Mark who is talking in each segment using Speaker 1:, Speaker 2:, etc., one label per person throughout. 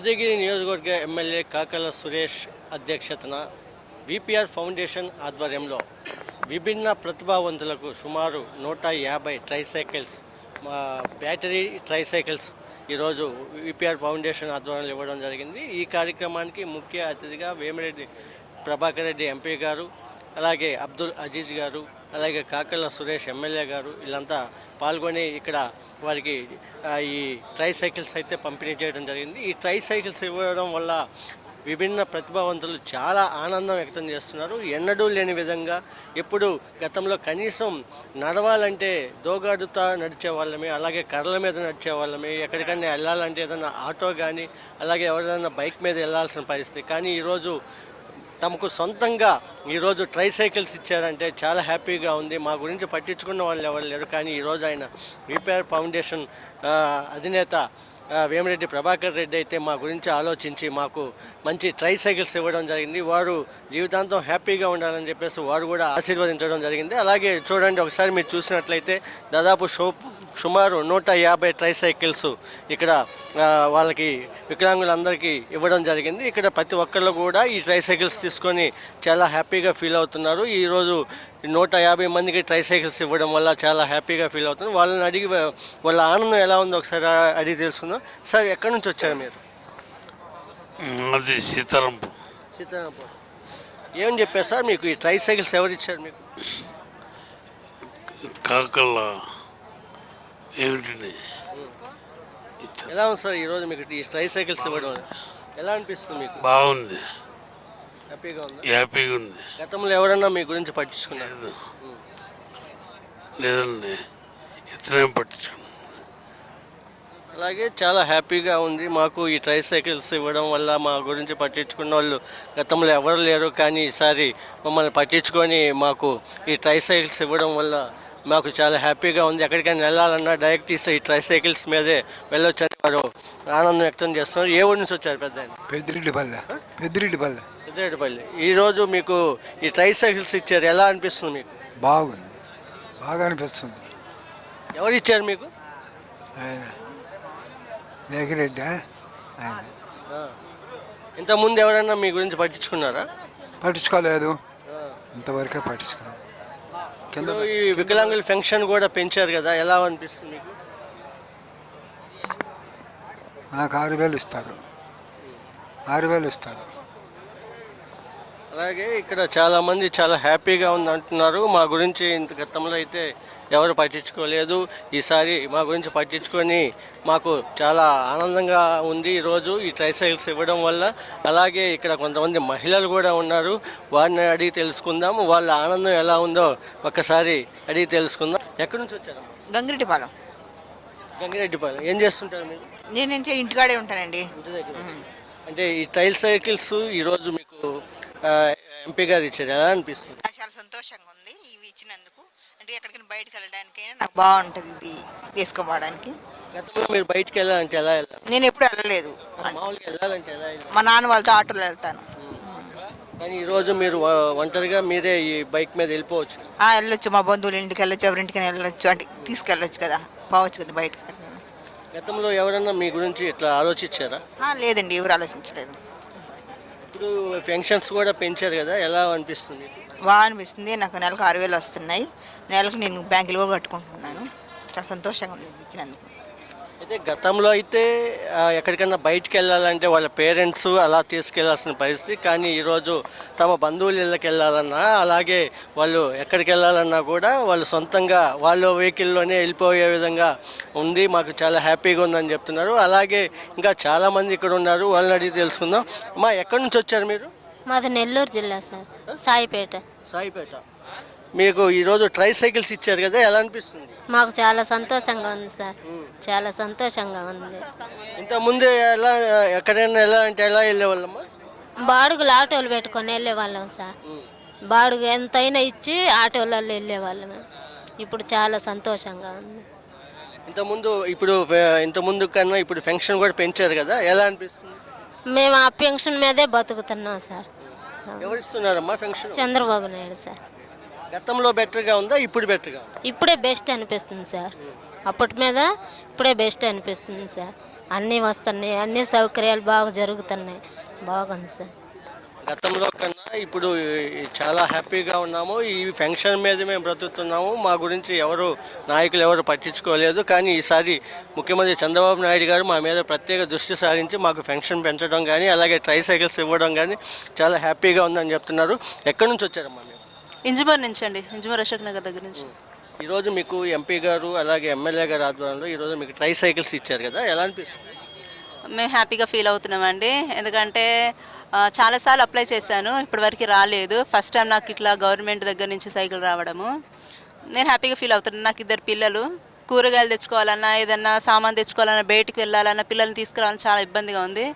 Speaker 1: ఉదయగిరి నియోజకవర్గ ఎమ్మెల్యే కాకల సురేష్ అధ్యక్షతన VPR foundation ఆధ్వర్యంలో విభిన్న ప్రతిభావంతులకు సుమారు నూట యాభై ట్రైసైకిల్స్ మా బ్యాటరీ ట్రైసైకిల్స్ ఈరోజు విపిఆర్ ఫౌండేషన్ ఆధ్వర్యంలో ఇవ్వడం జరిగింది. ఈ కార్యక్రమానికి ముఖ్య అతిథిగా వేమిరెడ్డి ప్రభాకర్ రెడ్డి ఎంపీ గారు అలాగే అబ్దుల్ అజీజ్ గారు అలాగే కాకళ్ళ సురేష్ ఎమ్మెల్యే గారు వీళ్ళంతా పాల్గొని ఇక్కడ వారికి ఈ ట్రై సైకిల్స్ అయితే పంపిణీ చేయడం జరిగింది. ఈ ట్రై సైకిల్స్ ఇవ్వడం వల్ల విభిన్న ప్రతిభావంతులు చాలా ఆనందం వ్యక్తం చేస్తున్నారు. ఎన్నడూ లేని విధంగా ఎప్పుడు గతంలో కనీసం నడవాలంటే దోగాడుతా నడిచే వాళ్ళమే అలాగే కర్రల మీద నడిచే వాళ్ళమే ఎక్కడికైనా వెళ్ళాలంటే ఏదైనా ఆటో కానీ అలాగే ఎవరైనా బైక్ మీద వెళ్ళాల్సిన పరిస్థితి. కానీ ఈరోజు తమకు సొంతంగా ఈరోజు ట్రై సైకిల్స్ ఇచ్చారంటే చాలా హ్యాపీగా ఉంది. మా గురించి పట్టించుకున్న వాళ్ళు ఎవరు లేరు. కానీ ఈరోజు ఆయన రిపేర్ ఫౌండేషన్ అధినేత వేమిరెడ్డి ప్రభాకర్ రెడ్డి అయితే మా గురించి ఆలోచించి మాకు మంచి ట్రై సైకిల్స్ ఇవ్వడం జరిగింది. వారు జీవితాంతం హ్యాపీగా ఉండాలని చెప్పేసి వారు కూడా ఆశీర్వదించడం జరిగింది. అలాగే చూడండి ఒకసారి మీరు చూసినట్లయితే దాదాపు షో సుమారు నూట యాభై ట్రై సైకిల్స్ ఇక్కడ వాళ్ళకి వికలాంగులందరికీ ఇవ్వడం జరిగింది. ఇక్కడ ప్రతి ఒక్కళ్ళు కూడా ఈ ట్రై సైకిల్స్ తీసుకొని చాలా హ్యాపీగా ఫీల్ అవుతున్నారు. ఈరోజు నూట యాభై మందికి ట్రై సైకిల్స్ ఇవ్వడం వల్ల చాలా హ్యాపీగా ఫీల్ అవుతున్నారు వాళ్ళని అడిగి వాళ్ళ ఆనందం ఎలా ఉందో ఒకసారి అడిగి తెలుసుకుందాం. సార్ ఎక్కడి నుంచి వచ్చారు మీరు?
Speaker 2: అది సీతారాంపు
Speaker 1: సీతారాంపురం. ఏం చెప్పారు సార్ మీకు? ఈ ట్రై సైకిల్స్ ఎవరు ఇచ్చారు మీకు?
Speaker 2: కాకల ఏమిటి ఇచ్చారు.
Speaker 1: ఎలా ఉంది సార్ ఈరోజు మీకు ఈ ట్రై సైకిల్స్ ఇవ్వడం? ఎలా అనిపిస్తుంది మీకు?
Speaker 2: బాగుంది.
Speaker 1: హ్యాపీగా ఉందా?
Speaker 2: హ్యాపీగా ఉంది.
Speaker 1: గతంలో ఎవరన్నా మీ గురించి పట్టించుకున్నారు?
Speaker 2: లేదు. లేదండి. ఇతనేం పట్టించుకున్నాను
Speaker 1: అలాగే చాలా హ్యాపీగా ఉంది. మాకు ఈ ట్రై సైకిల్స్ ఇవ్వడం వల్ల మా గురించి పట్టించుకున్న వాళ్ళు గతంలో ఎవరు లేరు. కానీ ఈసారి మమ్మల్ని పట్టించుకొని మాకు ఈ ట్రై సైకిల్స్ ఇవ్వడం వల్ల మాకు చాలా హ్యాపీగా ఉంది. ఎక్కడికైనా వెళ్ళాలన్నా డైరెక్ట్ ఈ ట్రై సైకిల్స్ మీదే వెళ్ళొచ్చని వారు ఆనందం వ్యక్తం చేస్తున్నారు. ఏ ఊరి నుంచి వచ్చారు పెద్ద
Speaker 3: పెద్దిరెడ్డిపల్లె పెద్దిరెడ్డిపల్లె
Speaker 1: పెద్దరెడ్డిపల్లి ఈరోజు మీకు ఈ ట్రై సైకిల్స్ ఇచ్చారు. ఎలా అనిపిస్తుంది మీకు?
Speaker 3: బాగుంది. బాగా అనిపిస్తుంది.
Speaker 1: ఎవరు ఇచ్చారు మీకు?
Speaker 3: ఆయన. జగిరెడ్డి ఆయన.
Speaker 1: ఇంతకుముందు ఎవరైనా మీ గురించి పట్టించుకున్నారా?
Speaker 3: పట్టించుకోలేదు. ఇంతవరకే కింద
Speaker 1: ఇప్పుడు ఈ వికలాంగుల ఫంక్షన్ కూడా పెంచారు కదా. ఎలా అనిపిస్తుంది మీకు?
Speaker 3: నాకు ఆరు వేలు ఇస్తారు. ఆరు వేలు ఇస్తారు.
Speaker 1: అలాగే ఇక్కడ చాలా మంది చాలా హ్యాపీగా ఉంది అంటున్నారు మా గురించి ఇంత గతంలో అయితే ఎవరు పట్టించుకోలేదు. ఈసారి మా గురించి పట్టించుకొని మాకు చాలా ఆనందంగా ఉంది ఈరోజు ఈ ట్రైసైకిల్స్ ఇవ్వడం వల్ల. అలాగే ఇక్కడ కొంతమంది మహిళలు కూడా ఉన్నారు. వారిని అడిగి తెలుసుకుందాం. వాళ్ళ ఆనందం ఎలా ఉందో ఒక్కసారి అడిగి తెలుసుకుందాం. ఎక్కడి నుంచి వచ్చారు?
Speaker 4: గంగిరెడ్డిపాలెం.
Speaker 1: గంగిరెడ్డిపాలెం. ఏం చేస్తుంటారు మీరు?
Speaker 4: నేను ఇంటి ఇంటికాడే ఉంటానండి.
Speaker 1: ఇంటి దగ్గర. అంటే ఈ ట్రైల్ సైకిల్స్ ఈరోజు ఎంపీ గారు ఇచ్చారు ఎలా అనిపిస్తుంది.
Speaker 4: నాకు చాలా సంతోషంగా ఉంది ఇవి ఇచ్చినందుకు. అంటే ఎక్కడికైనా బయటకు వెళ్ళడానికైనా నాకు బాగుంటుంది ఇది తీసుకోవడానికి
Speaker 1: గతంలో మీరు బయటికి వెళ్ళాలంటే ఎలా వెళ్ళాలి
Speaker 4: నేను ఎప్పుడు వెళ్ళలేదు.
Speaker 1: మామూలుగా వెళ్ళాలంటే ఎలా వెళ్ళాలి
Speaker 4: మా నాన్న వాళ్ళతో ఆటోలో వెళ్తాను.
Speaker 1: కానీ ఈరోజు మీరు వ- ఒంటరిగా మీరే ఈ బైక్ మీద వెళ్ళిపోవచ్చు
Speaker 4: ఆ, వెళ్ళొచ్చు. మా బంధువుల ఇంటికి వెళ్ళొచ్చు ఎవరింటికి వెళ్ళొచ్చు. అంటే తీసుకెళ్ళొచ్చు కదా. పోవచ్చు కదా బయటకు
Speaker 1: గతంలో ఎవరన్నా మీ గురించి ఇట్లా ఆలోచించారా?
Speaker 4: ఆ, లేదండి ఎవరు ఆలోచించలేదు.
Speaker 1: ఇప్పుడు పెన్షన్స్ కూడా పెంచారు కదా ఎలా అనిపిస్తుంది?
Speaker 4: బాగా అనిపిస్తుంది. నాకు నెలకు ఆరు వేలు వస్తున్నాయి. నెలకు నేను బ్యాంకులో కూడా కట్టుకుంటున్నాను. చాలా సంతోషంగా ఉంది ఇచ్చినందుకు.
Speaker 1: అయితే గతంలో అయితే ఎక్కడికైనా బయటికి వెళ్ళాలంటే వాళ్ళ పేరెంట్స్ అలా తీసుకెళ్ళాల్సిన పరిస్థితి. కానీ ఈరోజు తమ బంధువుల ఇళ్ళకి వెళ్ళాలన్నా అలాగే వాళ్ళు ఎక్కడికి వెళ్ళాలన్నా కూడా వాళ్ళు సొంతంగా వాళ్ళ వెహికల్లోనే వెళ్ళిపోయే విధంగా ఉంది. మాకు చాలా హ్యాపీగా ఉందని చెప్తున్నారు. అలాగే ఇంకా చాలామంది ఇక్కడ ఉన్నారు. వాళ్ళని అడిగి తెలుసుకుందాం. మా ఎక్కడి నుంచి వచ్చారు మీరు?
Speaker 5: మాది నెల్లూరు జిల్లా సార్. సాయిపేట.
Speaker 1: సాయిపేట. మీకు ఈరోజు ట్రై సైకిల్స్ ఇచ్చారు కదా ఎలా అనిపిస్తుంది?
Speaker 5: మాకు చాలా సంతోషంగా ఉంది సార్. చాలా సంతోషంగా ఉంది.
Speaker 1: ఇంతకుముందు ఎలా ఎక్కడైనా ఎలా అంటే ఎలా వెళ్ళేవాళ్ళమ్మా?
Speaker 5: బాడుగులు ఆటోలు పెట్టుకొని వెళ్ళేవాళ్ళం సార్. బాడుగు ఎంతైనా ఇచ్చి ఆటోలలో వెళ్ళేవాళ్ళం. ఇప్పుడు చాలా సంతోషంగా ఉంది.
Speaker 1: ఇంతకుముందు ఇప్పుడు ఫె- ఇంతకుముందు కన్నా ఇప్పుడు ఫంక్షన్ కూడా పెంచారు కదా ఎలా అనిపిస్తుంది?
Speaker 5: మేము ఆ పెన్షన్ మీదే బతుకుతున్నాం సార్.
Speaker 1: ఎవరు ఇస్తున్నారమ్మా ఫంక్షన్?
Speaker 5: చంద్రబాబు నాయుడు సార్.
Speaker 1: గతంలో బెటర్గా ఉందా? ఇప్పుడు బెటర్గా ఉందా?
Speaker 5: ఇప్పుడే బెస్ట్ అనిపిస్తుంది సార్. అప్పటి మీద ఇప్పుడే బెస్ట్ అనిపిస్తుంది సార్. అన్నీ వస్తున్నాయి అన్ని సౌకర్యాలు బాగా జరుగుతున్నాయి. బాగుంది సార్.
Speaker 1: గతంలో కన్నా ఇప్పుడు చాలా హ్యాపీగా ఉన్నాము. ఈ ఫంక్షన్ మీద మేము బ్రతుకుతున్నాము. మా గురించి ఎవరు నాయకులు ఎవరు పట్టించుకోలేదు. కానీ ఈసారి ముఖ్యమంత్రి చంద్రబాబు నాయుడు గారు మా మీద ప్రత్యేక దృష్టి సారించి మాకు ఫంక్షన్ పెంచడం కానీ అలాగే ట్రై సైకిల్స్ ఇవ్వడం కానీ చాలా హ్యాపీగా ఉందని చెప్తున్నారు. ఎక్కడి నుంచి వచ్చారమ్మా
Speaker 6: ఇంజమూర్ నుంచి అండి ఇంజమూర్ అశోక్ నగర్ దగ్గర నుంచి.
Speaker 1: ఈరోజు మీకు ఎంపీ గారు అలాగే ఎమ్మెల్యే గారు ఆధ్వర్యంలో ఈరోజు మీకు ట్రై సైకిల్స్ ఇచ్చారు కదా ఎలా అనిపిస్తుంది?
Speaker 6: మేము హ్యాపీగా ఫీల్ అవుతున్నామండి ఎందుకంటే చాలాసార్లు అప్లై చేశాను ఇప్పటివరకు రాలేదు. ఫస్ట్ టైం నాకు ఇట్లా గవర్నమెంట్ దగ్గర నుంచి సైకిల్ రావడము. నేను హ్యాపీగా ఫీల్ అవుతున్నాను నాకు ఇద్దరు పిల్లలు కూరగాయలు తెచ్చుకోవాలన్నా ఏదన్నా సామాన్ తెచ్చుకోవాలన్నా బయటికి వెళ్ళాలన్నా పిల్లల్ని తీసుకురావాలని చాలా ఇబ్బందిగా ఉంది.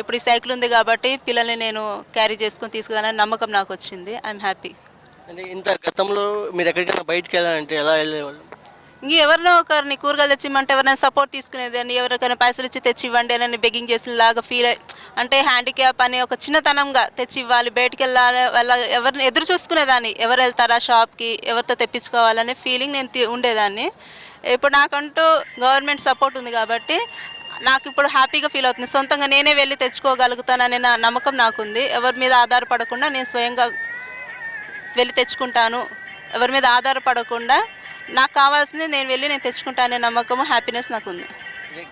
Speaker 6: ఇప్పుడు ఈ సైకిల్ ఉంది కాబట్టి పిల్లల్ని నేను క్యారీ చేసుకొని తీసుకురావాలని నమ్మకం నాకు వచ్చింది ఐఎమ్ హ్యాపీ
Speaker 1: అంటే ఇంత గతంలో మీరు ఎక్కడికైనా బయటికి వెళ్ళాలంటే ఎలా వెళ్ళేవాళ్ళు?
Speaker 6: ఇంక ఎవరినో ఒకరిని కూరగాయలు తెచ్చిమంటే ఎవరైనా సపోర్ట్ తీసుకునేదాన్ని ఎవరికైనా పైసలు ఇచ్చి తెచ్చి ఇవ్వండి అని బెగ్గింగ్ చేసేలాగా ఫీల్ అంటే హ్యాండిక్యాప్ అని ఒక చిన్నతనంగా తెచ్చి ఇవ్వాలి బయటికి వెళ్ళాలి వాళ్ళ ఎవరిని ఎదురు చూసుకునేదాన్ని. ఎవరు వెళ్తారా షాప్కి ఎవరితో తెప్పించుకోవాలనే ఫీలింగ్ నేను ఉండేదాన్ని. ఇప్పుడు నాకంటూ గవర్నమెంట్ సపోర్ట్ ఉంది కాబట్టి నాకు ఇప్పుడు హ్యాపీగా ఫీల్ అవుతుంది. సొంతంగా నేనే వెళ్ళి తెచ్చుకోగలుగుతాననే నా నమ్మకం నాకుంది. ఎవరి మీద ఆధారపడకుండా నేను స్వయంగా వెళ్ళి తెచ్చుకుంటాను. ఎవరి మీద ఆధారపడకుండా నాకు కావాల్సింది నేను వెళ్ళి నేను తెచ్చుకుంటానే నమ్మకము హ్యాపీనెస్ నాకు ఉంది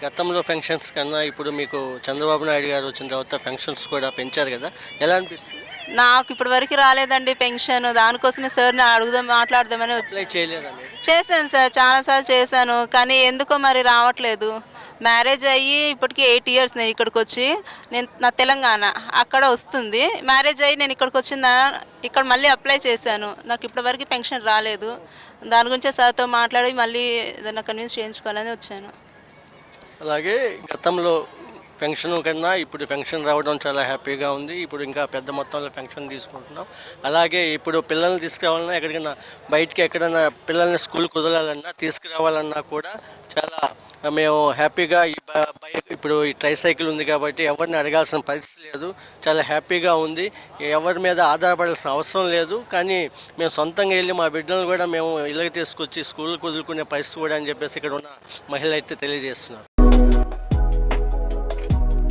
Speaker 1: గతంలో ఫంక్షన్స్ కన్నా ఇప్పుడు మీకు చంద్రబాబు నాయుడు గారు వచ్చిన తర్వాత ఫంక్షన్స్ కూడా పెంచారు కదా? ఎలా అనిపిస్తుంది?
Speaker 6: నాకు ఇప్పటి వరకు రాలేదండి పెన్షన్. దానికోసమే సార్ని అడుగుదాం మాట్లాడదామని వచ్చి చేశాను సార్ చాలాసార్లు చేశాను. కానీ ఎందుకో మరి రావట్లేదు. మ్యారేజ్ అయ్యి ఇప్పటికి ఎయిట్ ఇయర్స్ నేను ఇక్కడికి వచ్చి నేను నా తెలంగాణ అక్కడ వస్తుంది. మ్యారేజ్ అయ్యి నేను ఇక్కడికి వచ్చిన ఇక్కడ మళ్ళీ అప్లై చేశాను. నాకు ఇప్పటివరకు పెన్షన్ రాలేదు. దాని గురించే సార్తో మాట్లాడి మళ్ళీ ఏదైనా కన్విన్స్ చేయించుకోవాలని వచ్చాను.
Speaker 1: అలాగే గతంలో పెన్షన్ కన్నా ఇప్పుడు పెన్షన్ రావడం చాలా హ్యాపీగా ఉంది. ఇప్పుడు ఇంకా పెద్ద మొత్తంలో పెన్షన్ తీసుకుంటున్నాం. అలాగే ఇప్పుడు పిల్లల్ని తీసుకురావాలన్నా ఎక్కడికైనా బయటికి ఎక్కడైనా పిల్లల్ని స్కూల్ కుదరాలన్నా తీసుకురావాలన్నా కూడా చాలా మేము హ్యాపీగా ఈ బైక్ ఇప్పుడు ఈ ట్రై సైకిల్ ఉంది కాబట్టి ఎవరిని అడగాల్సిన పరిస్థితి లేదు. చాలా హ్యాపీగా ఉంది. ఎవరి మీద ఆధారపడాల్సిన అవసరం లేదు. కానీ మేము సొంతంగా వెళ్ళి మా బిడ్డలను కూడా మేము ఇళ్ళకి తీసుకొచ్చి స్కూల్ కుదులుకునే పరిస్థితి కూడా అని చెప్పేసి ఇక్కడ ఉన్న మహిళ అయితే తెలియజేస్తున్నారు.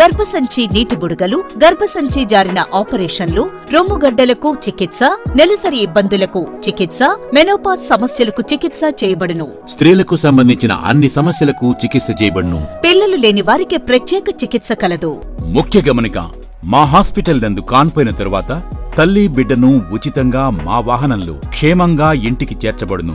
Speaker 7: గర్భసంచి నీటి బుడగలు గర్భసంచి జారిన ఆపరేషన్లు రొమ్ముగడ్డలకు చికిత్స నెలసరి ఇబ్బందులకు చికిత్స మెనోపాజ్ సమస్యలకు చికిత్స చేయబడును.
Speaker 8: స్త్రీలకు సంబంధించిన అన్ని సమస్యలకు చికిత్స చేయబడును.
Speaker 7: పిల్లలు లేని వారికి ప్రత్యేక చికిత్స కలదు.
Speaker 8: ముఖ్య గమనిక మా హాస్పిటల్ నందు కాన్పోయిన తరువాత తల్లి బిడ్డను ఉచితంగా మా వాహనంలో క్షేమంగా ఇంటికి చేర్చబడును.